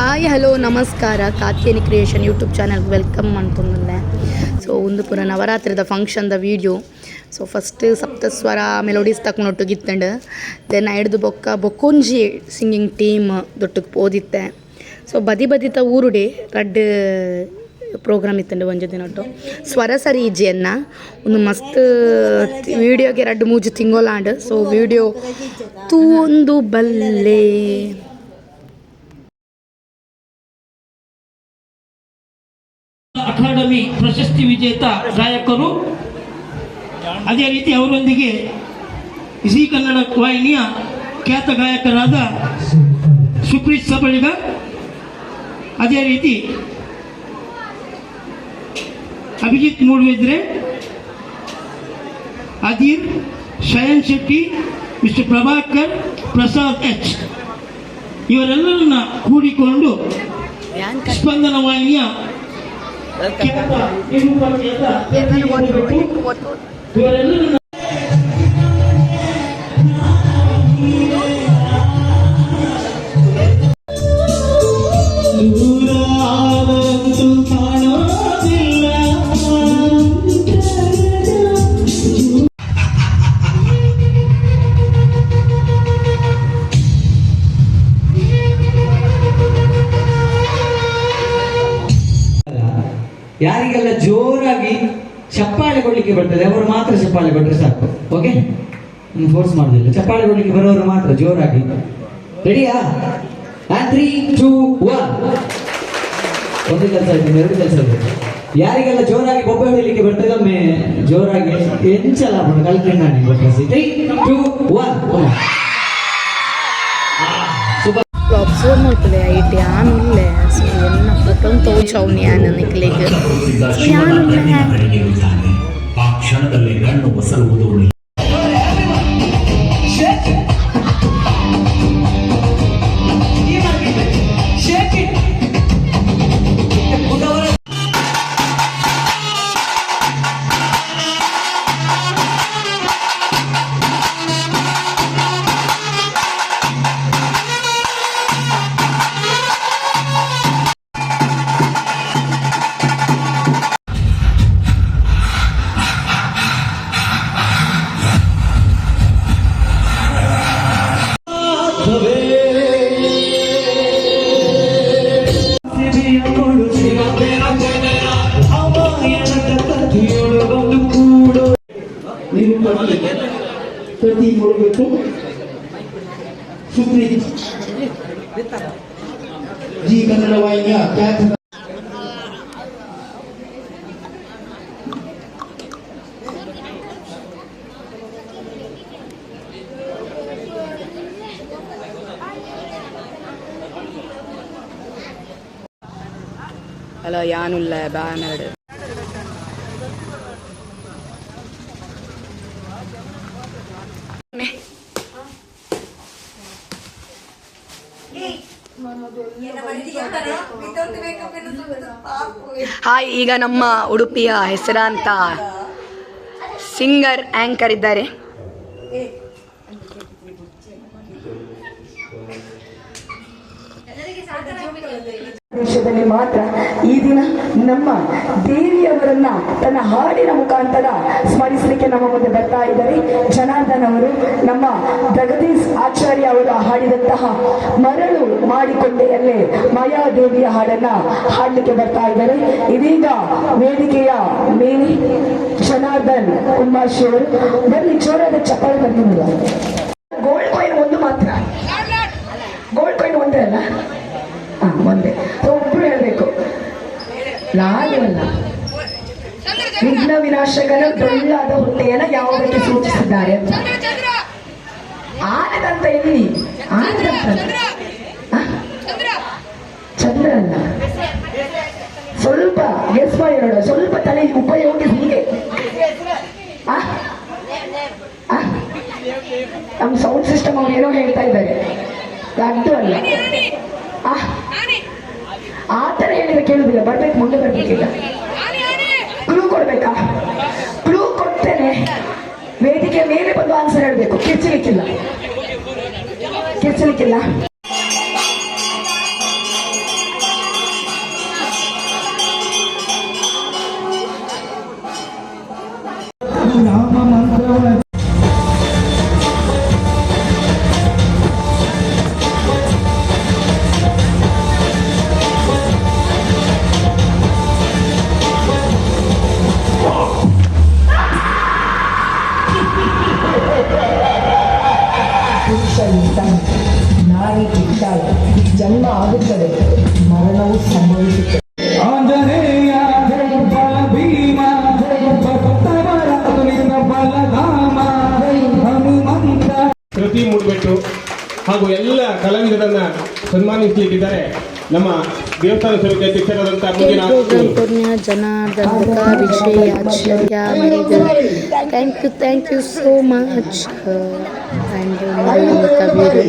Hi, hello, ನಮಸ್ಕಾರ. Katyani creation YouTube ಚಾನಲ್ಗೆ welcome ಅಂತಂದಲ್ಲೇ ಸೊ ಒಂದು ಪುರ ನವರಾತ್ರಿದ ಫಂಕ್ಷನ್ದ video so first Saptaswara melodies ತಕೊಂಡೊಟ್ಟಿಗಿತ್ತಂಡು then ಹಿಡ್ದು ಬೊಕ್ಕ ಬೊಕ್ಕೊಂಜಿ ಸಿಂಗಿಂಗ್ ಟೀಮ್ ದೊಟ್ಟಕ್ಕೆ ಓದಿತ್ತೆ. ಸೊ ಬದಿ ಬದಿತ ಊರುಡೆ ರಡ್ ಪ್ರೋಗ್ರಾಮ್ ಇತ್ತಂಡು ಒಂಜು ದಿನೊಟ್ಟು ಸ್ವರ ಸರಿ ಇಜ್ಜಿಯನ್ನ ಒಂದು ಮಸ್ತ್ ವೀಡಿಯೋಗೆ ರಡ್ಡು ಮೂಜು ತಿಂಗೋಲಾಂಡ್ ಸೊ ವೀಡಿಯೋ ತೂಂದು ಬಲ್ಲೆ. ಅಕಾಡೆಮಿ ಪ್ರಶಸ್ತಿ ವಿಜೇತ ಗಾಯಕರು. ಅದೇ ರೀತಿ ಅವರೊಂದಿಗೆ ಜಿ ಕನ್ನಡ ವಾಹಿನಿಯ ಖ್ಯಾತ ಗಾಯಕರಾದ ಸುಪ್ರೀತ್ ಸಬಳಿಗ. ಅದೇ ರೀತಿ ಅಭಿಜಿತ್ ಮೂಡುವಿದ್ರೆ ಅಧೀರ್ ಶಯನ್ ಶೆಟ್ಟಿ ಮಿಸ್ಟರ್ ಪ್ರಭಾಕರ್ ಪ್ರಸಾದ್ ಎಚ್. ಇವರೆಲ್ಲರನ್ನ ಕೂಡಿಕೊಂಡು ಸ್ಪಂದನ ವಾಹಿನಿಯ ನಿರೂಪಕಿಯಾದ ಇವರೆಲ್ಲರನ್ನ ದೂರಾದಂತೂ ಯಾರಿಗೆಲ್ಲ ಜೋರಾಗಿ ಚಪ್ಪಾಳೆ ಕೊಡ್ಲಿಕ್ಕೆ ಬರ್ತದೆ ಅವರು ಮಾತ್ರ ಚಪ್ಪಾಳೆ ಕೊಟ್ಟರೆ ಸಾಕು ಓಕೆ ಫೋರ್ಸ್ ಮಾಡುದಿಲ್ಲ ಚಪ್ಪಾಳೆ ಕೊಡ್ಲಿಕ್ಕೆ ಬರೋರು ಮಾತ್ರ ಜೋರಾಗಿ ರೆಡಿಯಾ ತ್ರೀ ಟೂ ಒನ್ ಒಂದು ಕೆಲಸ ಆಯ್ತು ಎರಡು ಕೆಲಸ ಆಯ್ತು ಯಾರಿಗೆಲ್ಲ ಜೋರಾಗಿ ಬೊಬ್ಬೆ ಹೊಡಿಲಿಕ್ಕೆ ಬರ್ತದೆ ಒಮ್ಮೆ ಜೋರಾಗಿ ಎಂಚಲ ಮಾಡು ಕಲ್ತ್ರೆ ನಾನು ಬಟ್ಟಸಿ three two one super observe ಮಾಡ್ತದೆ ಐಟಿ ಯಾನುಲ್ಲೆ ಸೊ ಎನ್ನ ಫೋಟೋ ತೋಚವ್ನಿ ಯಾನ ನಿಕ್ಲಿಗೆ ಯಾನುಲ್ಲೆ ನಡೆಯುತ್ತಾನೆ ಆ ಕ್ಷಣದಲ್ಲಿ ಕಣ್ಣು ಬಸರುವುದು ನಿರೂಪಕಿಗೆ ಪ್ರತಿ ಮೂಡಬೇಕು ಸುಪ್ರೀತ್ ಜಿ ಕನ್ನಡ ವಾಹಿನಿಯ ಖ್ಯಾತ ಅಲ್ಲ ಯಾನುಲ್ಲ ಬ್ಯಾನರ್ಡ್ ಹಾಯ್ ಈಗ ನಮ್ಮ ಉಡುಪಿಯ ಹೆಸರಾಂತ ಸಿಂಗರ್ ಆಂಕರ್ ಇದ್ದಾರೆ. ದೇಶದಲ್ಲಿ ಮಾತ್ರ ಈ ದಿನ ನಮ್ಮ ದೇವಿಯವರನ್ನ ತನ್ನ ಹಾಡಿನ ಮುಖಾಂತರ ಸ್ಮರಿಸಲಿಕ್ಕೆ ನಮ್ಮ ಮುಂದೆ ಬರ್ತಾ ಇದ್ದಾರೆ. ಜನಾರ್ದನ್ ಅವರು ನಮ್ಮ ಜಗದೀಶ್ ಆಚಾರ್ಯ ಅವರು ಹಾಡಿದಂತಹ ಮರಳು ಮಾಡಿಕೊಂಡೆಯಲ್ಲೇ ಮಾಯಾದೇವಿಯ ಹಾಡನ್ನ ಹಾಡಲಿಕ್ಕೆ ಬರ್ತಾ ಇದ್ದಾರೆ. ಇದೀಗ ವೇದಿಕೆಯ ಮೇಲೆ ಜನಾರ್ದನ್ ಉಮಾಶಿ ಅವರು. ಬರಲಿ ಜೋರಾದ ಚಪ್ಪಾಳೆ ಬರ್ಲಿಲ್ಲ ಗೋಲ್ಡ್ ಕಾಯಿನ್ ಒಂದು ಮಾತ್ರ ಗೋಲ್ಡ್ ಕಾಯಿನ್ ಒಂದೇ ಅಲ್ಲ ಹಾ ಒಂದೇ ಒಬ್ರು ಹೇಳ್ಬೇಕು ಲಾಗವಲ್ಲ ವಿಘ್ನ ವಿನಾಶಕನ ಡೊಳ್ಳಾದ ಹೊಟ್ಟೆಯನ್ನ ಯಾವುದಕ್ಕೆ ಸೂಚಿಸಿದ್ದಾರೆ? ಆನದಂತ ಎಲ್ಲಿ? ಆನದಂತ? ಚಂದ್ರ ಅಲ್ಲ ಸ್ವಲ್ಪ ಗೆಸ್ ಮಾಡಿ ನೋಡು. ಸ್ವಲ್ಪ ತಲೆ ಉಪಯೋಗಿಸಿ ಹೀಗೆ? ನಮ್ಮ ಸೌಂಡ್ ಸಿಸ್ಟಮ್ ಅವ್ರು ಏನೋ ಹೇಳ್ತಾ ಇದ್ದಾರೆ. ಅದು ಅಲ್ಲ ಆ ಥರ ಕೇಳುದಿಲ್ಲ, ಬರ್ಬೇಕು, ಮುಂದೆ ಬರ್ಬೇಕಿಲ್ಲ. ಕ್ಲೂ ಕೊಡ್ಬೇಕಾ? ಕ್ಲೂ ಕೊಡ್ತೇನೆ. ವೇದಿಕೆ ಮೇಲೆ ಬಂದು ಆನ್ಸರ್ ಹೇಳ್ಬೇಕು. ಕಿರ್ಚಲಿಕ್ಕಿಲ್ಲ. ಕಿರ್ಚಲಿಕ್ಕಿಲ್ಲ. ರಾಮ ಮಂತ್ರವ ಸಂಭವಿಸುತ್ತದೆ. ಆಂಜನೇಯ ಮರಣವು ಸಂಭವಿಸುತ್ತದೆ ಕೃತಿ ಮೂಡಿಬಿಟ್ಟು ಹಾಗೂ ಎಲ್ಲ ಕಲಾವಿದರನ್ನ ಸನ್ಮಾನಿಸಲಿಕ್ಕಿದ್ದಾರೆ ನಮ್ಮ ದೇವಸ್ಥಾನ ಸಮಿತಿ ಅಧ್ಯಕ್ಷರಾದಂತಹ Punya Janardhana Vijaya thank you thank you so much and Kabir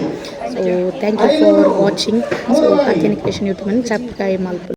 so thank you for watching so Katyani creation YouTube subscribe ಮಾಡ್ಕೊಳ್ಳಿ